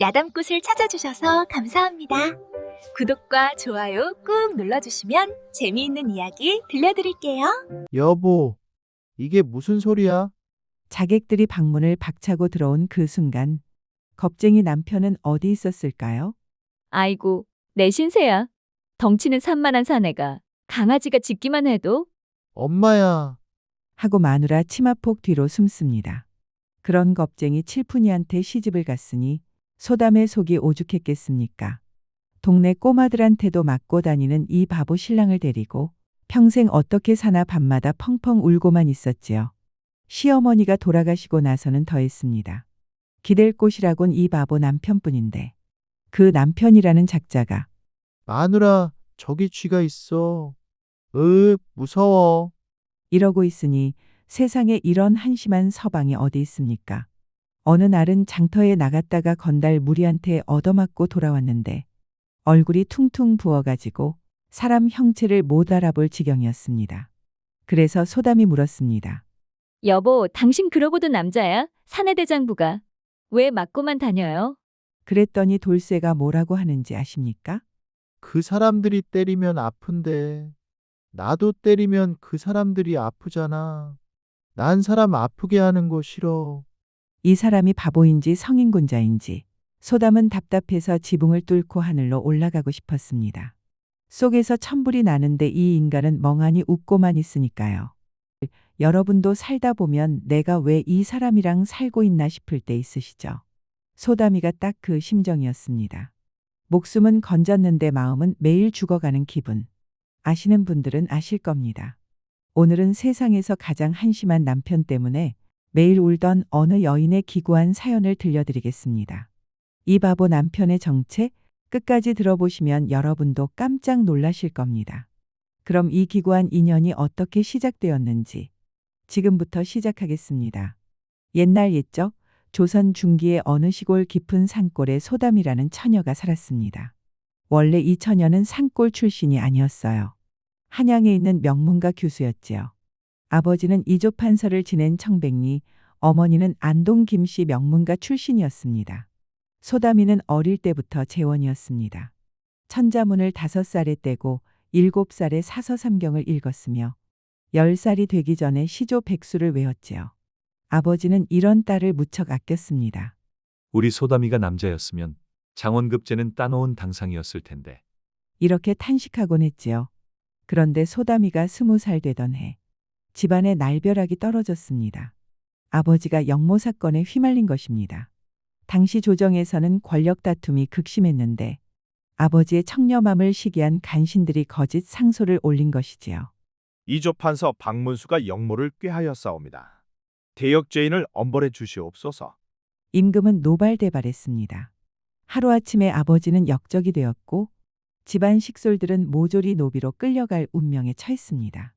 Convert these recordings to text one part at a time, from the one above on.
야담꽃을 찾아주셔서 감사합니다. 구독과 좋아요 꾹 눌러주시면 재미있는 이야기 들려드릴게요. 여보, 이게 무슨 소리야? 자객들이 방문을 박차고 들어온 그 순간 겁쟁이 남편은 어디 있었을까요? 아이고, 내 신세야. 덩치는 산만한 사내가 강아지가 짖기만 해도 엄마야, 하고 마누라 치마폭 뒤로 숨습니다. 그런 겁쟁이 칠푼이한테 시집을 갔으니 소담의 속이 오죽했겠습니까? 동네 꼬마들한테도 맞고 다니는 이 바보 신랑을 데리고 평생 어떻게 사나 밤마다 펑펑 울고만 있었지요. 시어머니가 돌아가시고 나서는 더했습니다. 기댈 곳이라곤 이 바보 남편뿐인데 그 남편이라는 작자가 마누라, 저기 쥐가 있어. 으, 무서워. 이러고 있으니 세상에 이런 한심한 서방이 어디 있습니까? 어느 날은 장터에 나갔다가 건달 무리한테 얻어맞고 돌아왔는데 얼굴이 퉁퉁 부어가지고 사람 형체를 못 알아볼 지경이었습니다. 그래서 소담이 물었습니다. 여보, 당신 그러고도 남자야? 사내 대장부가. 왜 맞고만 다녀요? 그랬더니 돌쇠가 뭐라고 하는지 아십니까? 그 사람들이 때리면 아픈데. 나도 때리면 그 사람들이 아프잖아. 난 사람 아프게 하는 거 싫어. 이 사람이 바보인지 성인군자인지 소담은 답답해서 지붕을 뚫고 하늘로 올라가고 싶었습니다. 속에서 천불이 나는데 이 인간은 멍하니 웃고만 있으니까요. 여러분도 살다 보면 내가 왜 이 사람이랑 살고 있나 싶을 때 있으시죠? 소담이가 딱 그 심정이었습니다. 목숨은 건졌는데 마음은 매일 죽어가는 기분. 아시는 분들은 아실 겁니다. 오늘은 세상에서 가장 한심한 남편 때문에 매일 울던 어느 여인의 기구한 사연을 들려드리겠습니다. 이 바보 남편의 정체 끝까지 들어보시면 여러분도 깜짝 놀라실 겁니다. 그럼 이 기구한 인연이 어떻게 시작되었는지 지금부터 시작하겠습니다. 옛날 옛적 조선 중기의 어느 시골 깊은 산골에 소담이라는 처녀가 살았습니다. 원래 이 처녀는 산골 출신이 아니었어요. 한양에 있는 명문가 교수였지요. 아버지는 이조 판서를 지낸 청백리, 어머니는 안동 김씨 명문가 출신이었습니다. 소담이는 어릴 때부터 재원이었습니다. 천자문을 다섯 살에 떼고 일곱 살에 사서삼경을 읽었으며 열 살이 되기 전에 시조 백수를 외웠지요. 아버지는 이런 딸을 무척 아꼈습니다. 우리 소담이가 남자였으면 장원급제는 따놓은 당상이었을 텐데. 이렇게 탄식하곤 했지요. 그런데 소담이가 스무 살 되던 해 집안에 날벼락이 떨어졌습니다. 아버지가 영모 사건에 휘말린 것입니다. 당시 조정에서는 권력 다툼이 극심했는데 아버지의 청렴함을 시기한 간신들이 거짓 상소를 올린 것이지요. 이조 판서 박문수가 영모를 꾀하였사옵니다. 대역죄인을 엄벌해 주시옵소서. 임금은 노발대발했습니다. 하루아침에 아버지는 역적이 되었고 집안 식솔들은 모조리 노비로 끌려갈 운명에 처했습니다.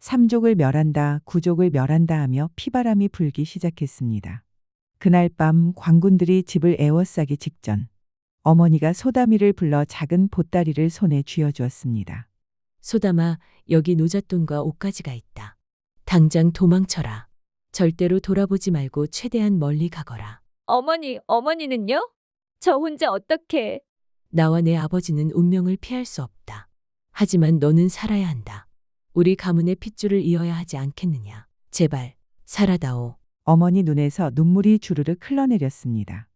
삼족을 멸한다, 구족을 멸한다 하며 피바람이 불기 시작했습니다. 그날 밤 광군들이 집을 에워싸기 직전 어머니가 소다미를 불러 작은 보따리를 손에 쥐어주었습니다. 소담아, 여기 노잣돈과 옷가지가 있다. 당장 도망쳐라. 절대로 돌아보지 말고 최대한 멀리 가거라. 어머니, 어머니는요? 저 혼자 어떻게? 나와 내 아버지는 운명을 피할 수 없다. 하지만 너는 살아야 한다. 우리 가문의 핏줄을 이어야 하지 않겠느냐. 제발, 살아다오. 어머니 눈에서 눈물이 주르륵 흘러내렸습니다.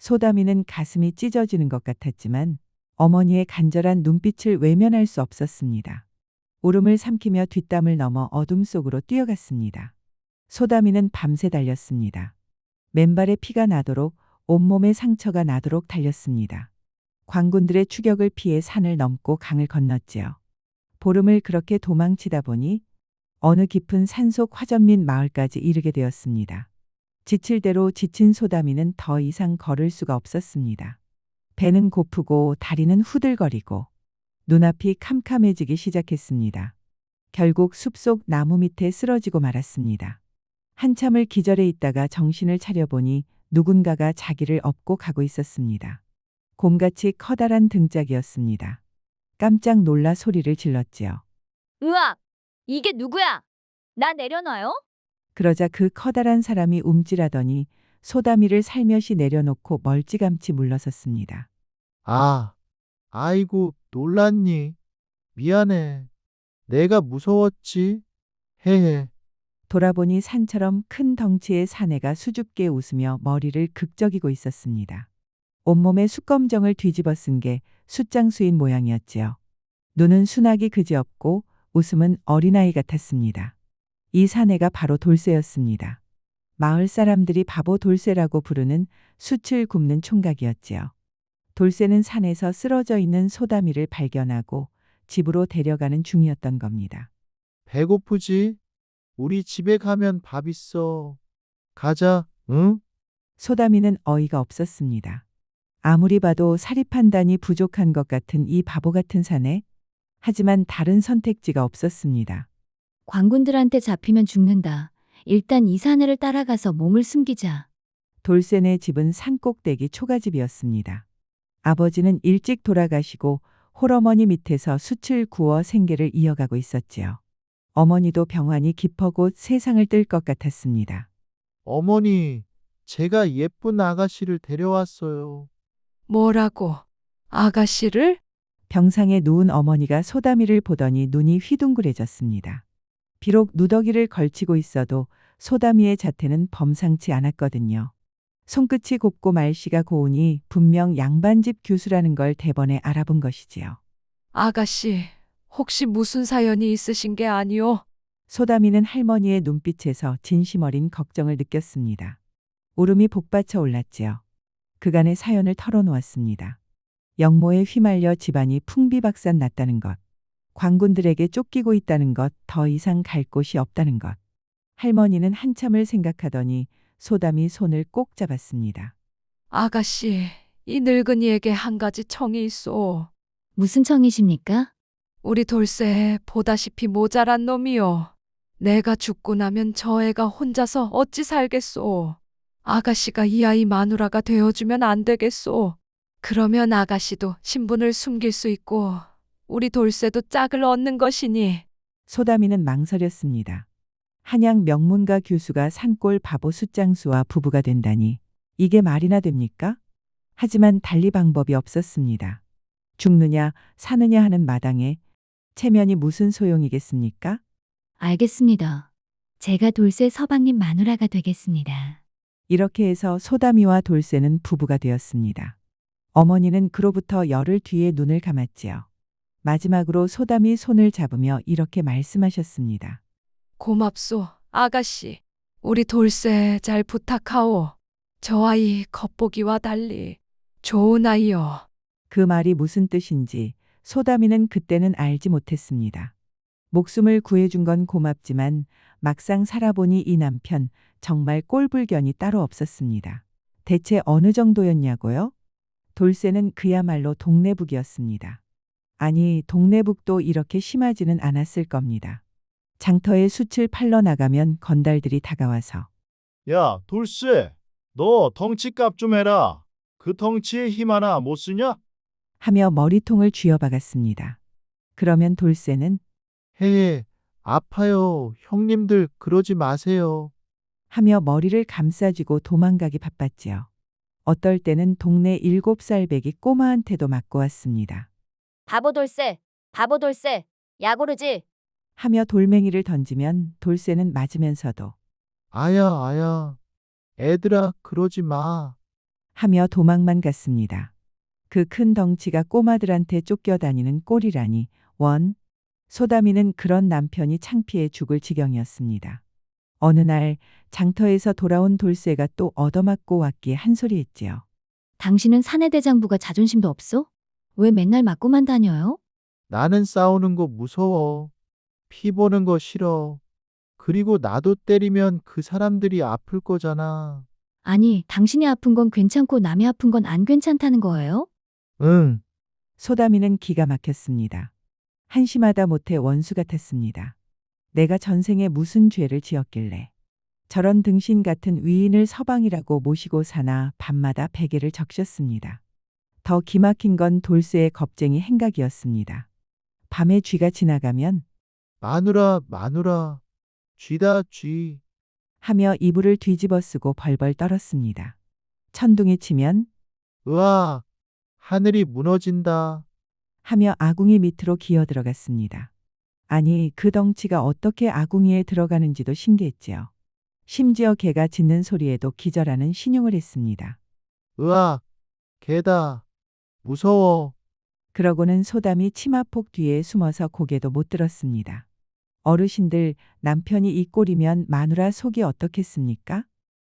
소다미는 가슴이 찢어지는 것 같았지만 어머니의 간절한 눈빛을 외면할 수 없었습니다. 울음을 삼키며 뒷담을 넘어 어둠 속으로 뛰어갔습니다. 소다미는 밤새 달렸습니다. 맨발에 피가 나도록 온몸에 상처가 나도록 달렸습니다. 광군들의 추격을 피해 산을 넘고 강을 건넜지요. 보름을 그렇게 도망치다 보니 어느 깊은 산속 화전민 마을까지 이르게 되었습니다. 지칠 대로 지친 소다미는 더 이상 걸을 수가 없었습니다. 배는 고프고 다리는 후들거리고 눈앞이 캄캄해지기 시작했습니다. 결국 숲속 나무 밑에 쓰러지고 말았습니다. 한참을 기절해 있다가 정신을 차려보니 누군가가 자기를 업고 가고 있었습니다. 곰같이 커다란 등짝이었습니다. 깜짝 놀라 소리를 질렀지요. 으악! 이게 누구야? 나 내려놔요? 그러자 그 커다란 사람이 움찔하더니 소다미를 살며시 내려놓고 멀찌감치 물러섰습니다. 아, 아이고, 놀랐니? 미안해. 내가 무서웠지? 헤헤. 돌아보니 산처럼 큰 덩치의 사내가 수줍게 웃으며 머리를 극적이고 있었습니다. 온몸에 숯검정을 뒤집어 쓴게 숫장수인 모양이었지요. 눈은 순하기 그지없고 웃음은 어린아이 같았습니다. 이 사내가 바로 돌쇠였습니다. 마을 사람들이 바보 돌쇠라고 부르는 숯을 굽는 총각이었지요. 돌쇠는 산에서 쓰러져 있는 소다미를 발견하고 집으로 데려가는 중이었던 겁니다. 배고프지? 우리 집에 가면 밥 있어. 가자, 응? 소다미는 어이가 없었습니다. 아무리 봐도 사리 판단이 부족한 것 같은 이 바보 같은 사내. 하지만 다른 선택지가 없었습니다. 광군들한테 잡히면 죽는다. 일단 이 사내를 따라가서 몸을 숨기자. 돌쇠네 집은 산 꼭대기 초가집이었습니다. 아버지는 일찍 돌아가시고 홀어머니 밑에서 숯을 구워 생계를 이어가고 있었지요. 어머니도 병환이 깊어 곧 세상을 뜰 것 같았습니다. 어머니, 제가 예쁜 아가씨를 데려왔어요. 뭐라고? 아가씨를? 병상에 누운 어머니가 소다미를 보더니 눈이 휘둥그레졌습니다. 비록 누더기를 걸치고 있어도 소다미의 자태는 범상치 않았거든요. 손끝이 곱고 말씨가 고우니 분명 양반집 교수라는 걸 대번에 알아본 것이지요. 아가씨, 혹시 무슨 사연이 있으신 게 아니오? 소다미는 할머니의 눈빛에서 진심 어린 걱정을 느꼈습니다. 울음이 복받쳐 올랐지요. 그간의 사연을 털어놓았습니다. 영모에 휘말려 집안이 풍비박산 났다는 것, 광군들에게 쫓기고 있다는 것, 더 이상 갈 곳이 없다는 것. 할머니는 한참을 생각하더니 소담이 손을 꼭 잡았습니다. 아가씨, 이 늙은이에게 한 가지 청이 있어. 무슨 청이십니까? 우리 돌쇠 보다시피 모자란 놈이요. 내가 죽고 나면 저 애가 혼자서 어찌 살겠소. 아가씨가 이 아이 마누라가 되어주면 안 되겠소. 그러면 아가씨도 신분을 숨길 수 있고 우리 돌쇠도 짝을 얻는 것이니. 소다미는 망설였습니다. 한양 명문가 교수가 산골 바보 숫장수와 부부가 된다니 이게 말이나 됩니까? 하지만 달리 방법이 없었습니다. 죽느냐 사느냐 하는 마당에 체면이 무슨 소용이겠습니까? 알겠습니다. 제가 돌쇠 서방님 마누라가 되겠습니다. 이렇게 해서 소다미와 돌쇠는 부부가 되었습니다. 어머니는 그로부터 열흘 뒤에 눈을 감았지요. 마지막으로 소담이 손을 잡으며 이렇게 말씀하셨습니다. 고맙소, 아가씨. 우리 돌쇠 잘 부탁하오. 저 아이 겉보기와 달리 좋은 아이요. 그 말이 무슨 뜻인지 소다미는 그때는 알지 못했습니다. 목숨을 구해준 건 고맙지만 막상 살아보니 이 남편 정말 꼴불견이 따로 없었습니다. 대체 어느 정도였냐고요? 돌쇠는 그야말로 동네북이었습니다. 아니, 동네북도 이렇게 심하지는 않았을 겁니다. 장터에 숯을 팔러 나가면 건달들이 다가와서 야, 돌쇠, 너 덩치값 좀 해라. 그 덩치에 힘 하나 못 쓰냐? 하며 머리통을 쥐어박았습니다. 그러면 돌쇠는 헤헤, 아파요. 형님들, 그러지 마세요. 하며 머리를 감싸쥐고 도망가기 바빴지요. 어떨 때는 동네 일곱 살 배기 꼬마한테도 맞고 왔습니다. 바보 돌쇠, 바보 돌쇠, 야구르지. 하며 돌멩이를 던지면 돌쇠는 맞으면서도 아야, 아야. 애들아, 그러지 마. 하며 도망만 갔습니다. 그 큰 덩치가 꼬마들한테 쫓겨다니는 꼴이라니 원. 소다미는 그런 남편이 창피해 죽을 지경이었습니다. 어느 날 장터에서 돌아온 돌쇠가 또 얻어맞고 왔기에 한 소리 했지요. 당신은 사내 대장부가 자존심도 없소? 왜 맨날 맞고만 다녀요? 나는 싸우는 거 무서워. 피 보는 거 싫어. 그리고 나도 때리면 그 사람들이 아플 거잖아. 아니, 당신이 아픈 건 괜찮고 남이 아픈 건 안 괜찮다는 거예요? 응, 소다미는 기가 막혔습니다. 한심하다 못해 원수 같았습니다. 내가 전생에 무슨 죄를 지었길래 저런 등신 같은 위인을 서방이라고 모시고 사나 밤마다 베개를 적셨습니다. 더 기막힌 건 돌쇠의 겁쟁이 행각이었습니다. 밤에 쥐가 지나가면 마누라, 마누라. 쥐다, 쥐. 하며 이불을 뒤집어 쓰고 벌벌 떨었습니다. 천둥이 치면 으아, 하늘이 무너진다. 하며 아궁이 밑으로 기어 들어갔습니다. 아니, 그 덩치가 어떻게 아궁이에 들어가는지도 신기했지요. 심지어 개가 짖는 소리에도 기절하는 신용을 했습니다. 으악, 개다. 무서워. 그러고는 소담이 치마폭 뒤에 숨어서 고개도 못 들었습니다. 어르신들, 남편이 이 꼴이면 마누라 속이 어떻겠습니까?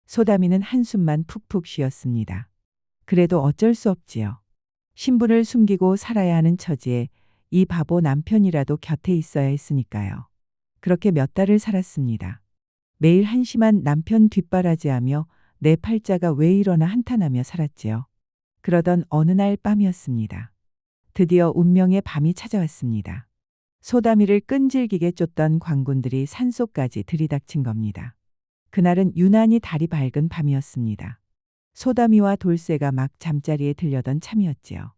소담이는 한숨만 푹푹 쉬었습니다. 그래도 어쩔 수 없지요. 신분을 숨기고 살아야 하는 처지에 이 바보 남편이라도 곁에 있어야 했으니까요. 그렇게 몇 달을 살았습니다. 매일 한심한 남편 뒷바라지하며 내 팔자가 왜 이러나 한탄하며 살았지요. 그러던 어느 날 밤이었습니다. 드디어 운명의 밤이 찾아왔습니다. 소다미를 끈질기게 쫓던 광군들이 산속까지 들이닥친 겁니다. 그날은 유난히 달이 밝은 밤이었습니다. 소다미와 돌쇠가 막 잠자리에 들려던 참이었지요.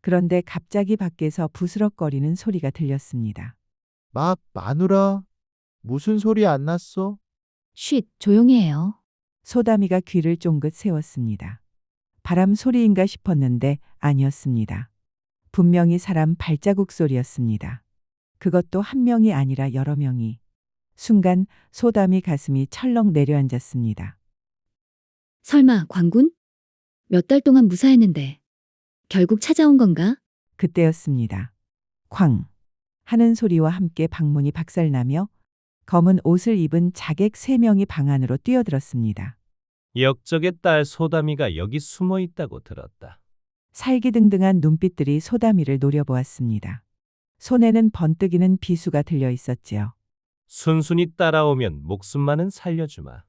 그런데 갑자기 밖에서 부스럭거리는 소리가 들렸습니다. 막, 마누라. 무슨 소리 안 났어? 쉿, 조용히 해요. 소다미가 귀를 쫑긋 세웠습니다. 바람 소리인가 싶었는데 아니었습니다. 분명히 사람 발자국 소리였습니다. 그것도 한 명이 아니라 여러 명이. 순간 소담이 가슴이 철렁 내려앉았습니다. 설마 광군? 몇 달 동안 무사했는데 결국 찾아온 건가? 그때였습니다. 쾅 하는 소리와 함께 방문이 박살나며 검은 옷을 입은 자객 세 명이 방 안으로 뛰어들었습니다. 역적의 딸 소다미가 여기 숨어 있다고 들었다. 살기등등한 눈빛들이 소다미를 노려보았습니다. 손에는 번뜩이는 비수가 들려 있었지요. 순순히 따라오면 목숨만은 살려주마.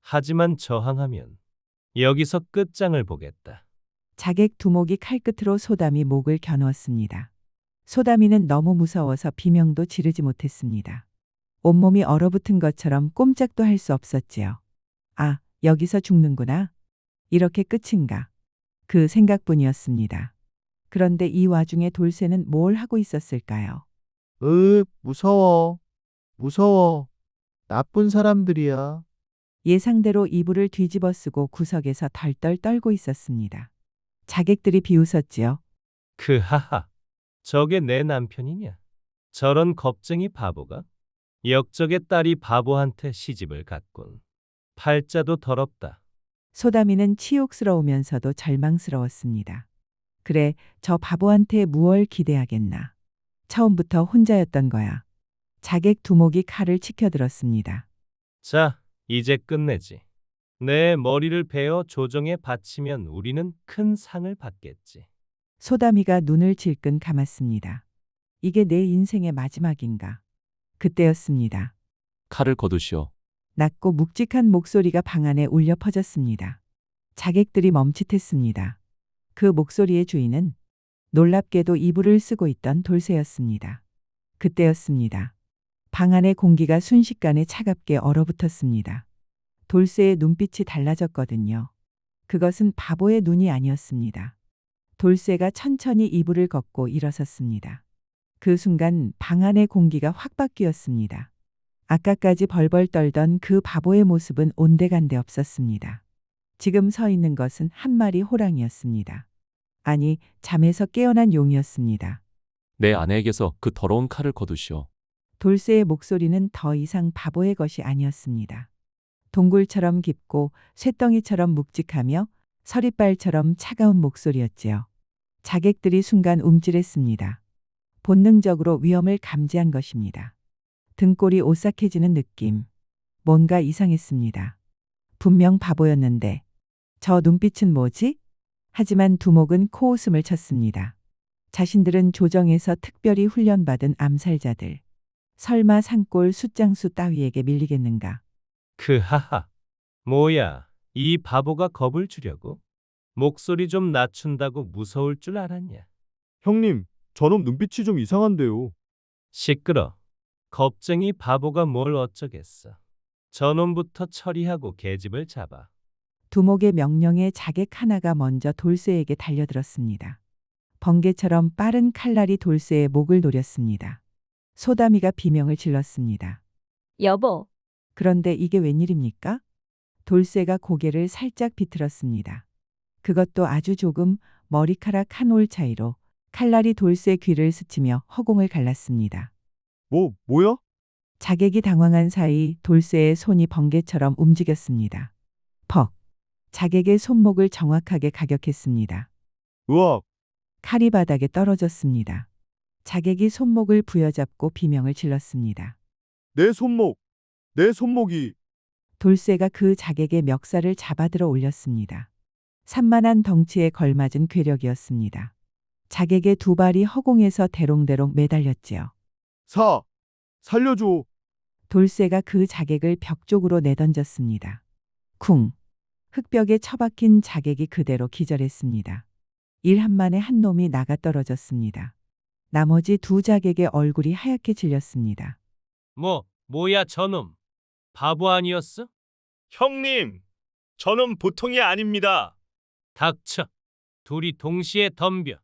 하지만 저항하면 여기서 끝장을 보겠다. 자객 두목이 칼끝으로 소담이 목을 겨누었습니다. 소담이는 너무 무서워서 비명도 지르지 못했습니다. 온몸이 얼어붙은 것처럼 꼼짝도 할 수 없었지요. 아, 여기서 죽는구나. 이렇게 끝인가. 그 생각뿐이었습니다. 그런데 이 와중에 돌쇠는 뭘 하고 있었을까요? 으, 무서워. 무서워. 나쁜 사람들이야. 예상대로 이불을 뒤집어 쓰고 구석에서 덜덜 떨고 있었습니다. 자객들이 비웃었지요. 그 하하. 저게 내 남편이냐? 저런 겁쟁이 바보가? 역적의 딸이 바보한테 시집을 갔군. 팔자도 더럽다. 소다미는 치욕스러우면서도 절망스러웠습니다. 그래, 저 바보한테 무얼 기대하겠나. 처음부터 혼자였던 거야. 자객 두목이 칼을 치켜들었습니다. 자, 이제 끝내지. 내 머리를 베어 조정에 바치면 우리는 큰 상을 받겠지. 소다미가 눈을 질끈 감았습니다. 이게 내 인생의 마지막인가. 그때였습니다. 칼을 거두시오. 낮고 묵직한 목소리가 방 안에 울려 퍼졌습니다. 자객들이 멈칫했습니다. 그 목소리의 주인은 놀랍게도 이불을 쓰고 있던 돌쇠였습니다. 그때였습니다. 방 안의 공기가 순식간에 차갑게 얼어붙었습니다. 돌쇠의 눈빛이 달라졌거든요. 그것은 바보의 눈이 아니었습니다. 돌쇠가 천천히 이불을 걷고 일어섰습니다. 그 순간 방 안의 공기가 확 바뀌었습니다. 아까까지 벌벌 떨던 그 바보의 모습은 온데간데 없었습니다. 지금 서 있는 것은 한 마리 호랑이였습니다. 아니, 잠에서 깨어난 용이었습니다. 내 아내에게서 그 더러운 칼을 거두시오. 돌쇠의 목소리는 더 이상 바보의 것이 아니었습니다. 동굴처럼 깊고 쇠덩이처럼 묵직하며 서리발처럼 차가운 목소리였지요. 자객들이 순간 움찔했습니다. 본능적으로 위험을 감지한 것입니다. 등골이 오싹해지는 느낌. 뭔가 이상했습니다. 분명 바보였는데 저 눈빛은 뭐지? 하지만 두목은 코웃음을 쳤습니다. 자신들은 조정에서 특별히 훈련받은 암살자들. 설마 산골 숫장수 따위에게 밀리겠는가? 그 하하. 뭐야, 이 바보가 겁을 주려고? 목소리 좀 낮춘다고 무서울 줄 알았냐? 형님, 저놈 눈빛이 좀 이상한데요. 시끄러. 겁쟁이 바보가 뭘 어쩌겠어. 저놈부터 처리하고 계집을 잡아. 두목의 명령에 자객 하나가 먼저 돌쇠에게 달려들었습니다. 번개처럼 빠른 칼날이 돌쇠의 목을 노렸습니다. 소다미가 비명을 질렀습니다. 여보, 그런데 이게 웬일입니까? 돌쇠가 고개를 살짝 비틀었습니다. 그것도 아주 조금 머리카락 한 올 차이로 칼날이 돌쇠 귀를 스치며 허공을 갈랐습니다. 뭐 뭐야? 자객이 당황한 사이 돌쇠의 손이 번개처럼 움직였습니다. 퍽. 자객의 손목을 정확하게 가격했습니다. 으악. 칼이 바닥에 떨어졌습니다. 자객이 손목을 부여잡고 비명을 질렀습니다. 내 손목. 내 손목이 돌쇠가 그 자객의 멱살을 잡아들어 올렸습니다. 산만한 덩치에 걸맞은 괴력이었습니다. 자객의 두 발이 허공에서 대롱대롱 매달렸지요. 사. 살려줘. 돌쇠가 그 자객을 벽 쪽으로 내던졌습니다. 쿵. 흙벽에 처박힌 자객이 그대로 기절했습니다. 일 한 만에 한 놈이 나가 떨어졌습니다. 나머지 두 자객의 얼굴이 하얗게 질렸습니다. 뭐, 뭐야 저놈. 바보 아니었어? 형님. 저는 보통이 아닙니다. 닥쳐. 둘이 동시에 덤벼.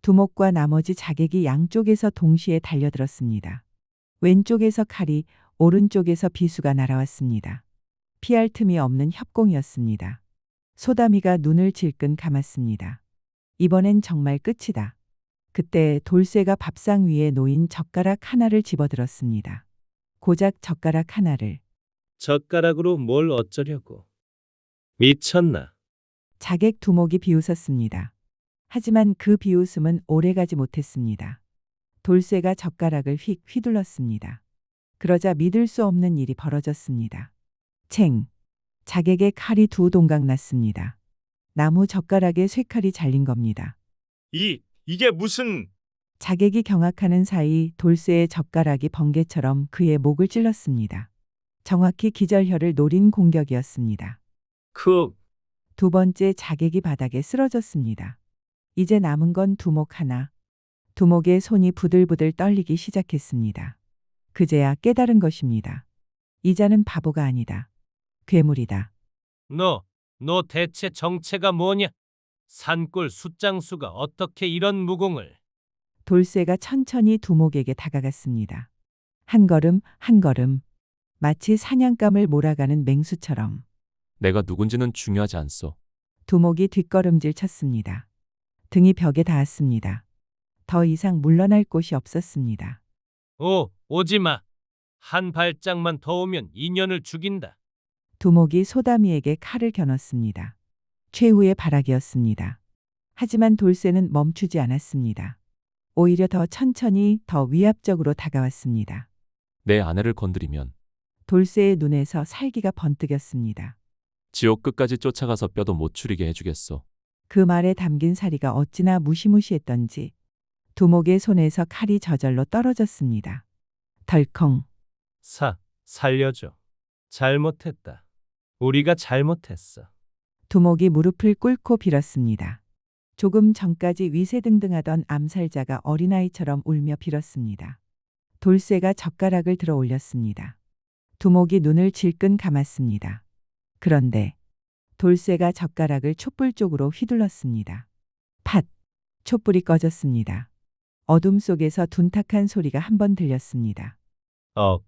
두목과 나머지 자객이 양쪽에서 동시에 달려들었습니다. 왼쪽에서 칼이, 오른쪽에서 비수가 날아왔습니다. 피할 틈이 없는 협공이었습니다. 소다미가 눈을 질끈 감았습니다. 이번엔 정말 끝이다. 그때 돌쇠가 밥상 위에 놓인 젓가락 하나를 집어들었습니다. 고작 젓가락 하나를 젓가락으로 뭘 어쩌려고. 미쳤나? 자객 두목이 비웃었습니다. 하지만 그 비웃음은 오래가지 못했습니다. 돌쇠가 젓가락을 휙 휘둘렀습니다. 그러자 믿을 수 없는 일이 벌어졌습니다. 챙! 자객의 칼이 두 동강 났습니다. 나무 젓가락에 쇠칼이 잘린 겁니다. 이 이게 무슨 자객이 경악하는 사이 돌쇠의 젓가락이 번개처럼 그의 목을 찔렀습니다. 정확히 기절혈을 노린 공격이었습니다. 쿡. 두 번째 자객이 바닥에 쓰러졌습니다. 이제 남은 건 두목 하나. 두목의 손이 부들부들 떨리기 시작했습니다. 그제야 깨달은 것입니다. 이자는 바보가 아니다. 괴물이다. 너, 너 대체 정체가 뭐냐? 산골 숫장수가 어떻게 이런 무공을? 돌쇠가 천천히 두목에게 다가갔습니다. 한 걸음 한 걸음 마치 사냥감을 몰아가는 맹수처럼 내가 누군지는 중요하지 않소. 두목이 뒷걸음질 쳤습니다. 등이 벽에 닿았습니다. 더 이상 물러날 곳이 없었습니다. 오, 오지 마. 한 발짝만 더 오면 인연을 죽인다. 두목이 소다미에게 칼을 겨눴습니다. 최후의 발악이었습니다. 하지만 돌쇠는 멈추지 않았습니다. 오히려 더 천천히 더 위압적으로 다가왔습니다. 내 아내를 건드리면 돌쇠의 눈에서 살기가 번뜩였습니다. 지옥 끝까지 쫓아가서 뼈도 못 추리게 해주겠소. 그 말에 담긴 사리가 어찌나 무시무시했던지 두목의 손에서 칼이 저절로 떨어졌습니다. 덜컹 사, 살려줘. 잘못했다. 우리가 잘못했어. 두목이 무릎을 꿇고 빌었습니다. 조금 전까지 위세등등하던 암살자가 어린아이처럼 울며 빌었습니다. 돌쇠가 젓가락을 들어 올렸습니다. 두목이 눈을 질끈 감았습니다. 그런데 돌쇠가 젓가락을 촛불 쪽으로 휘둘렀습니다. 팥! 촛불이 꺼졌습니다. 어둠 속에서 둔탁한 소리가 한 번 들렸습니다. 억,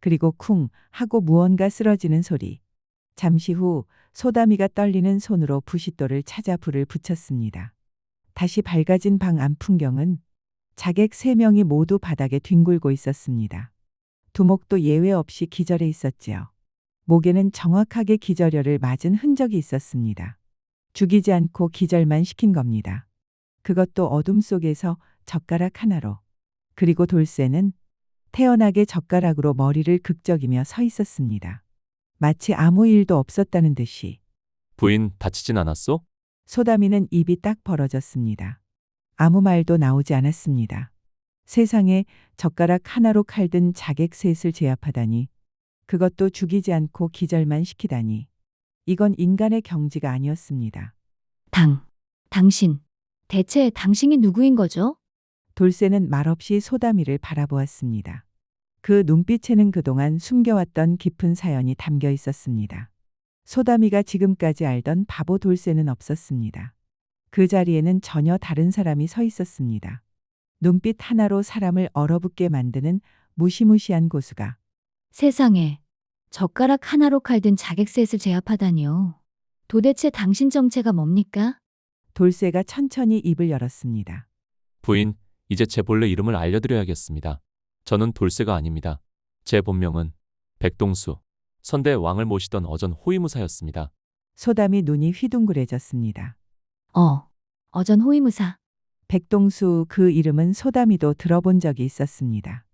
그리고 쿵 하고 무언가 쓰러지는 소리. 잠시 후 소다미가 떨리는 손으로 부싯돌을 찾아 불을 붙였습니다. 다시 밝아진 방 안 풍경은 자객 세 명이 모두 바닥에 뒹굴고 있었습니다. 두목도 예외 없이 기절해 있었지요. 목에는 정확하게 기절혈을 맞은 흔적이 있었습니다. 죽이지 않고 기절만 시킨 겁니다. 그것도 어둠 속에서 젓가락 하나로. 그리고 돌쇠는 태연하게 젓가락으로 머리를 극적이며 서 있었습니다. 마치 아무 일도 없었다는 듯이 부인 다치진 않았소? 소다미는 입이 딱 벌어졌습니다. 아무 말도 나오지 않았습니다. 세상에 젓가락 하나로 칼든 자객 셋을 제압하다니 그것도 죽이지 않고 기절만 시키다니 이건 인간의 경지가 아니었습니다. 당, 당신. 대체 당신이 누구인 거죠? 돌쇠는 말없이 소다미를 바라보았습니다. 그 눈빛에는 그동안 숨겨왔던 깊은 사연이 담겨 있었습니다. 소다미가 지금까지 알던 바보 돌쇠는 없었습니다. 그 자리에는 전혀 다른 사람이 서 있었습니다. 눈빛 하나로 사람을 얼어붙게 만드는 무시무시한 고수가 세상에. 젓가락 하나로 칼든 자객셋을 제압하다니요. 도대체 당신 정체가 뭡니까? 돌쇠가 천천히 입을 열었습니다. 부인, 이제 제 본래 이름을 알려드려야겠습니다. 저는 돌쇠가 아닙니다. 제 본명은 백동수, 선대 왕을 모시던 어전 호위무사였습니다. 소담이 눈이 휘둥그레졌습니다. 어, 어전 호위무사. 백동수 그 이름은 소담이도 들어본 적이 있었습니다.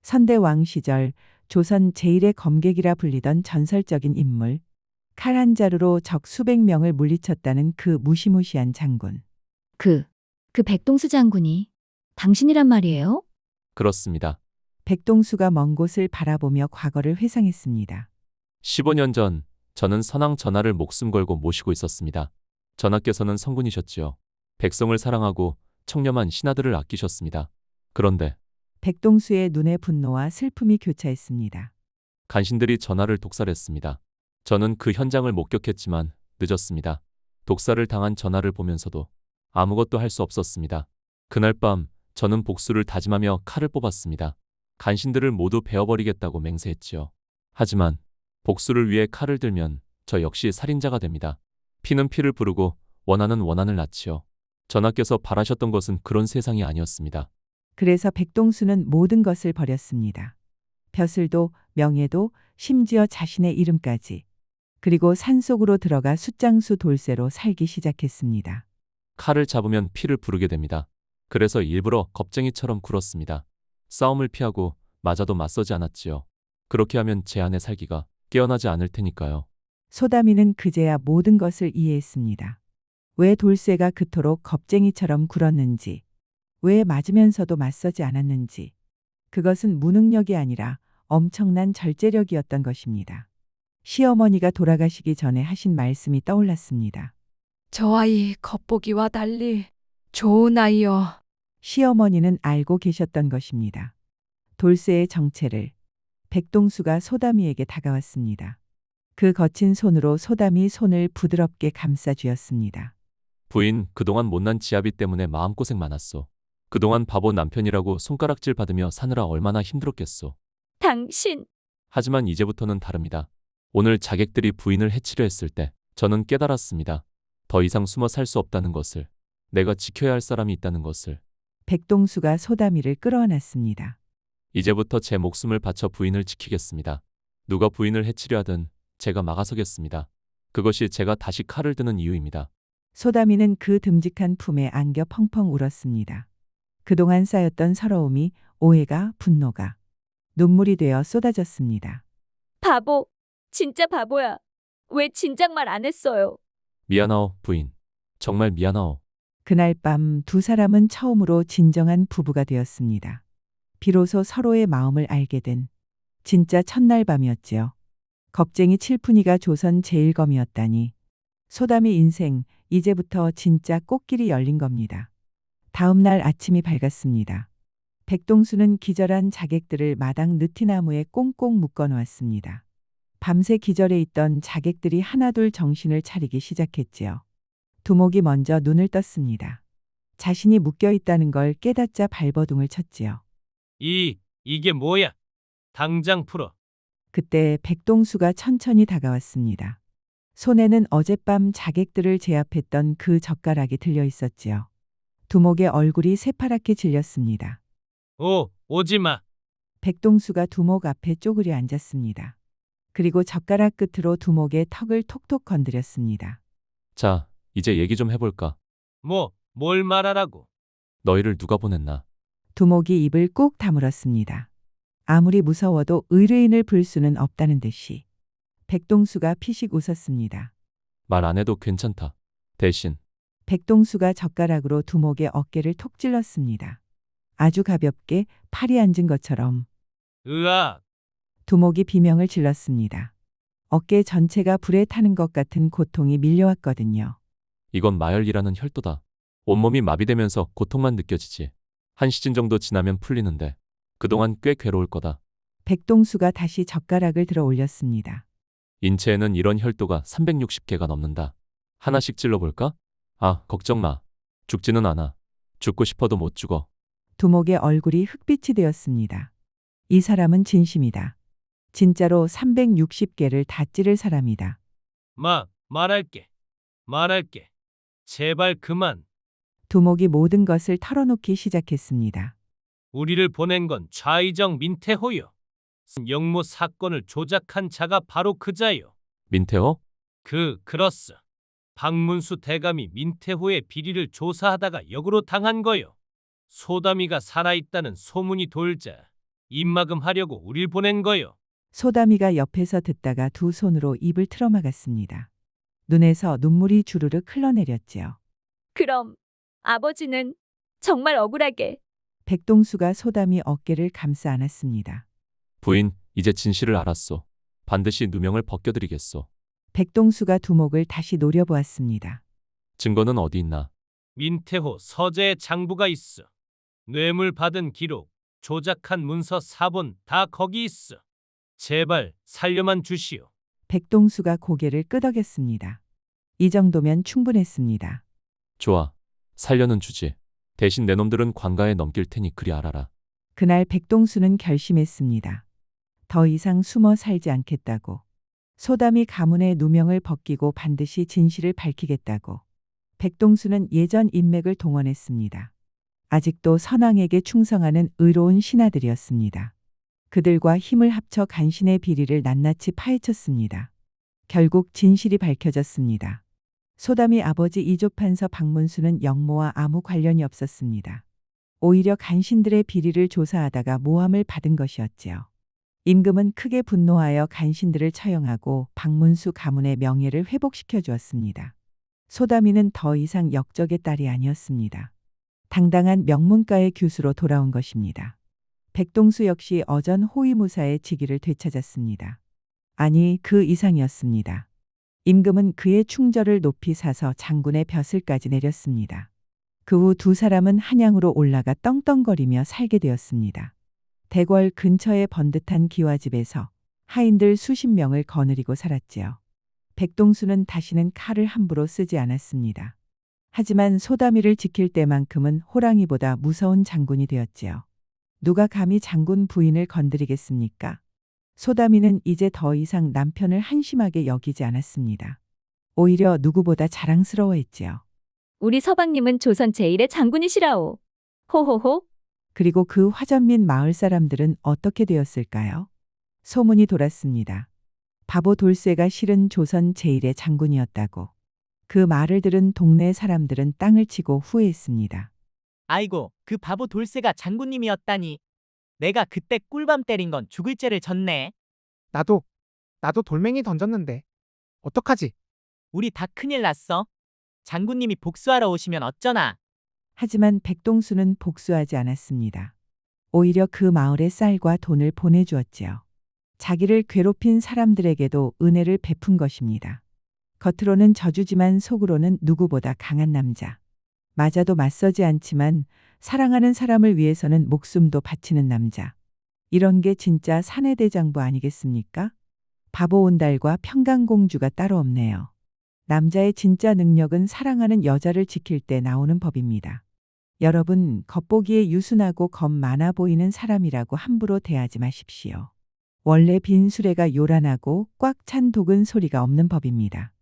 선대왕 시절 조선 제1의 검객이라 불리던 전설적인 인물, 칼 한 자루로 적 수백 명을 물리쳤다는 그 무시무시한 장군. 그, 그 백동수 장군이 당신이란 말이에요? 그렇습니다. 백동수가 먼 곳을 바라보며 과거를 회상했습니다. 15년 전 저는 선왕 전하를 목숨 걸고 모시고 있었습니다. 전하께서는 성군이셨지요. 백성을 사랑하고 청렴한 신하들을 아끼셨습니다. 그런데 백동수의 눈에 분노와 슬픔이 교차했습니다. 간신들이 전하를 독살했습니다. 저는 그 현장을 목격했지만 늦었습니다. 독살을 당한 전하를 보면서도 아무것도 할 수 없었습니다. 그날 밤 저는 복수를 다짐하며 칼을 뽑았습니다. 간신들을 모두 베어버리겠다고 맹세했지요. 하지만 복수를 위해 칼을 들면 저 역시 살인자가 됩니다. 피는 피를 부르고 원하는 원한을 낳지요. 전하께서 바라셨던 것은 그런 세상이 아니었습니다. 그래서 백동수는 모든 것을 버렸습니다. 벼슬도 명예도 심지어 자신의 이름까지. 그리고 산속으로 들어가 숫장수 돌쇠로 살기 시작했습니다. 칼을 잡으면 피를 부르게 됩니다. 그래서 일부러 겁쟁이처럼 굴었습니다. 싸움을 피하고 맞아도 맞서지 않았지요. 그렇게 하면 제 안에 살기가 깨어나지 않을 테니까요. 소다미는 그제야 모든 것을 이해했습니다. 왜 돌쇠가 그토록 겁쟁이처럼 굴었는지, 왜 맞으면서도 맞서지 않았는지, 그것은 무능력이 아니라 엄청난 절제력이었던 것입니다. 시어머니가 돌아가시기 전에 하신 말씀이 떠올랐습니다. 저 아이 겉보기와 달리 좋은 아이여. 시어머니는 알고 계셨던 것입니다. 돌쇠의 정체를 백동수가 소다미에게 다가왔습니다. 그 거친 손으로 소담이 손을 부드럽게 감싸 쥐었습니다. 부인, 그동안 못난 지아비 때문에 마음고생 많았소. 그동안 바보 남편이라고 손가락질 받으며 사느라 얼마나 힘들었겠소. 당신, 하지만 이제부터는 다릅니다. 오늘 자객들이 부인을 해치려 했을 때 저는 깨달았습니다. 더 이상 숨어 살 수 없다는 것을, 내가 지켜야 할 사람이 있다는 것을. 백동수가 소다미를 끌어안았습니다. 이제부터 제 목숨을 바쳐 부인을 지키겠습니다. 누가 부인을 해치려 하든 제가 막아서겠습니다. 그것이 제가 다시 칼을 드는 이유입니다. 소다미는 그 듬직한 품에 안겨 펑펑 울었습니다. 그동안 쌓였던 서러움이 오해가 분노가 눈물이 되어 쏟아졌습니다. 바보, 진짜 바보야. 왜 진작 말 안 했어요? 미안하오, 부인. 정말 미안하오. 그날 밤 두 사람은 처음으로 진정한 부부가 되었습니다. 비로소 서로의 마음을 알게 된 진짜 첫날 밤이었지요. 겁쟁이 칠푼이가 조선 제일검이었다니. 소담이 인생 이제부터 진짜 꽃길이 열린 겁니다. 다음 날 아침이 밝았습니다. 백동수는 기절한 자객들을 마당 느티나무에 꽁꽁 묶어 놓았습니다. 밤새 기절해 있던 자객들이 하나둘 정신을 차리기 시작했지요. 두목이 먼저 눈을 떴습니다. 자신이 묶여 있다는 걸 깨닫자 발버둥을 쳤지요. 이, 이게 뭐야? 당장 풀어. 그때 백동수가 천천히 다가왔습니다. 손에는 어젯밤 자객들을 제압했던 그 젓가락이 들려 있었지요. 두목의 얼굴이 새파랗게 질렸습니다. 오, 오지 마. 백동수가 두목 앞에 쪼그려 앉았습니다. 그리고 젓가락 끝으로 두목의 턱을 톡톡 건드렸습니다. 자, 이제 얘기 좀 해볼까? 뭐, 뭘 말하라고? 너희를 누가 보냈나? 두목이 입을 꾹 다물었습니다. 아무리 무서워도 의뢰인을 불 수는 없다는 듯이. 백동수가 피식 웃었습니다. 말 안 해도 괜찮다. 대신 백동수가 젓가락으로 두목의 어깨를 톡 찔렀습니다. 아주 가볍게 팔이 앉은 것처럼 으악! 두목이 비명을 질렀습니다. 어깨 전체가 불에 타는 것 같은 고통이 밀려왔거든요. 이건 마열이라는 혈도다. 온몸이 마비되면서 고통만 느껴지지. 한 시즌 정도 지나면 풀리는데 그동안 꽤 괴로울 거다. 백동수가 다시 젓가락을 들어 올렸습니다. 인체에는 이런 혈도가 360개가 넘는다. 하나씩 찔러볼까? 아, 걱정 마. 죽지는 않아. 죽고 싶어도 못 죽어. 두목의 얼굴이 흑빛이 되었습니다. 이 사람은 진심이다. 진짜로 360개를 다 찌를 사람이다. 마, 말할게. 말할게. 제발 그만. 두목이 모든 것을 털어놓기 시작했습니다. 우리를 보낸 건 좌이정 민태호요. 영모 사건을 조작한 자가 바로 그자요. 민태호? 그 그렇스. 박문수 대감이 민태호의 비리를 조사하다가 역으로 당한 거요. 소담이가 살아있다는 소문이 돌자 입막음하려고 우릴 보낸 거요. 소담이가 옆에서 듣다가 두 손으로 입을 틀어막았습니다. 눈에서 눈물이 주르륵 흘러내렸지요. 그럼 아버지는 정말 억울하게 백동수가 소담이 어깨를 감싸 안았습니다. 부인, 이제 진실을 알았소. 반드시 누명을 벗겨드리겠소. 백동수가 두목을 다시 노려보았습니다. 증거는 어디 있나? 민태호 서재에 장부가 있어. 뇌물 받은 기록, 조작한 문서 사본 다 거기 있어. 제발 살려만 주시오. 백동수가 고개를 끄덕였습니다. 이 정도면 충분했습니다. 좋아. 살려는 주지. 대신 내 놈들은 관가에 넘길 테니 그리 알아라. 그날 백동수는 결심했습니다. 더 이상 숨어 살지 않겠다고. 소담이 가문의 누명을 벗기고 반드시 진실을 밝히겠다고. 백동수는 예전 인맥을 동원했습니다. 아직도 선왕에게 충성하는 의로운 신하들이었습니다. 그들과 힘을 합쳐 간신의 비리를 낱낱이 파헤쳤습니다. 결국 진실이 밝혀졌습니다. 소담이 아버지 이조판서 박문수는 영모와 아무 관련이 없었습니다. 오히려 간신들의 비리를 조사하다가 모함을 받은 것이었지요. 임금은 크게 분노하여 간신들을 처형하고 박문수 가문의 명예를 회복시켜 주었습니다. 소담이는 더 이상 역적의 딸이 아니었습니다. 당당한 명문가의 교수로 돌아온 것입니다. 백동수 역시 어전 호위무사의 직위를 되찾았습니다. 아니, 그 이상이었습니다. 임금은 그의 충절을 높이 사서 장군의 벼슬까지 내렸습니다. 그 후 두 사람은 한양으로 올라가 떵떵거리며 살게 되었습니다. 대궐 근처의 번듯한 기와집에서 하인들 수십 명을 거느리고 살았지요. 백동수는 다시는 칼을 함부로 쓰지 않았습니다. 하지만 소다미를 지킬 때만큼은 호랑이보다 무서운 장군이 되었지요. 누가 감히 장군 부인을 건드리겠습니까? 소다미는 이제 더 이상 남편을 한심하게 여기지 않았습니다. 오히려 누구보다 자랑스러워했지요. 우리 서방님은 조선 제1의 장군이시라오. 호호호. 그리고 그 화전 민 마을 사람들은 어떻게 되었을까요? 소문이 돌았습니다. 바보 돌쇠가 실은 조선 제1의 장군이었다고. 그 말을 들은 동네 사람들은 땅을 치고 후회했습니다. 아이고, 그 바보 돌쇠가 장군님이었다니. 내가 그때 꿀밤 때린 건 죽을 죄를 졌네. 나도, 나도 돌멩이 던졌는데. 어떡하지? 우리 다 큰일 났어. 장군님이 복수하러 오시면 어쩌나. 하지만 백동수는 복수하지 않았습니다. 오히려 그 마을에 쌀과 돈을 보내주었지요. 자기를 괴롭힌 사람들에게도 은혜를 베푼 것입니다. 겉으로는 저주지만 속으로는 누구보다 강한 남자. 맞아도 맞서지 않지만 사랑하는 사람을 위해서는 목숨도 바치는 남자. 이런 게 진짜 사내대장부 아니겠습니까? 바보 온달과 평강공주가 따로 없네요. 남자의 진짜 능력은 사랑하는 여자를 지킬 때 나오는 법입니다. 여러분, 겉보기에 유순하고 겁 많아 보이는 사람이라고 함부로 대하지 마십시오. 원래 빈 수레가 요란하고 꽉 찬 독은 소리가 없는 법입니다.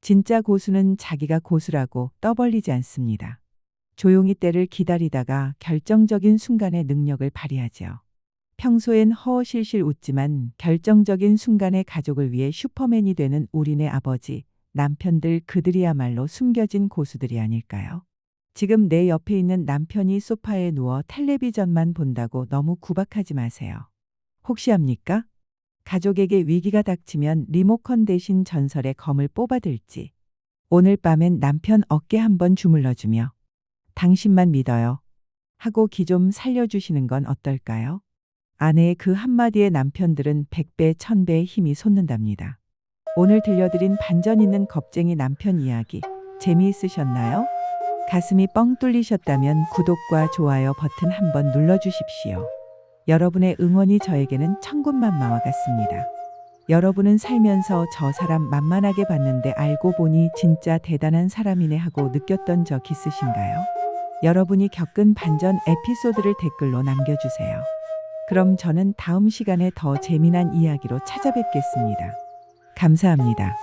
진짜 고수는 자기가 고수라고 떠벌리지 않습니다. 조용히 때를 기다리다가 결정적인 순간에 능력을 발휘하지요. 평소엔 허허실실 웃지만 결정적인 순간에 가족을 위해 슈퍼맨이 되는 우리네 아버지, 남편들 그들이야말로 숨겨진 고수들이 아닐까요? 지금 내 옆에 있는 남편이 소파에 누워 텔레비전만 본다고 너무 구박하지 마세요. 혹시 합니까? 가족에게 위기가 닥치면 리모컨 대신 전설의 검을 뽑아들지. 오늘 밤엔 남편 어깨 한번 주물러주며 당신만 믿어요. 하고 기 좀 살려주시는 건 어떨까요? 아내의 그 한마디에 남편들은 백배, 천배의 힘이 솟는답니다. 오늘 들려드린 반전 있는 겁쟁이 남편 이야기 재미있으셨나요? 가슴이 뻥 뚫리셨다면 구독과 좋아요 버튼 한번 눌러주십시오. 여러분의 응원이 저에게는 천군만 마와 같습니다. 여러분은 살면서 저 사람 만만하게 봤는데 알고 보니 진짜 대단한 사람이네 하고 느꼈던 적 있으신가요? 여러분이 겪은 반전 에피소드를 댓글로 남겨주세요. 그럼 저는 다음 시간에 더 재미난 이야기로 찾아뵙겠습니다. 감사합니다.